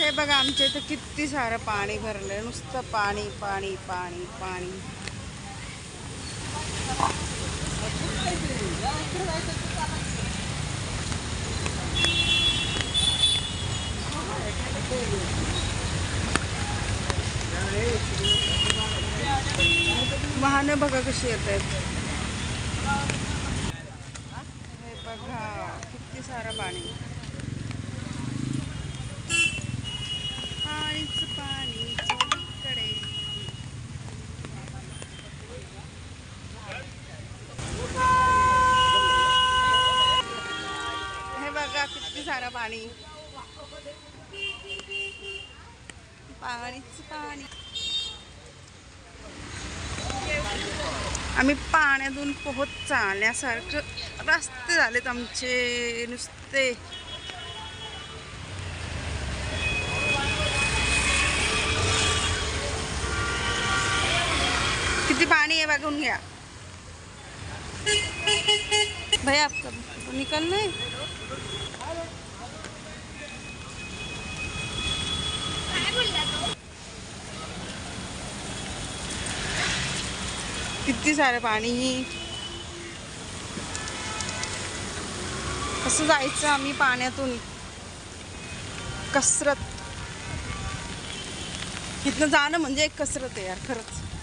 हे बघा आमच्या इथं किती सारं पाणी भरलंय. नुसतं पाणी पाणी पाणी पाणी. वाहनं बघा कशी येत आहेत. हे बघा किती सारं पाणी पाणीच पाणी सगळीकडे हे बघा किती सारा पाणी. पाणीच पाणी. आम्ही पाण्यातून पोहत चालण्यासारखं रस्ते झालेत आमचे नुसते. किती पाणी आहे बघून घ्या. भैया आपका निकल नाही किती सारं पाणी कसं जायचं आम्ही पाण्यातून? कसरत. इथनं जाणं म्हणजे एक कसरत आहे यार खरंच.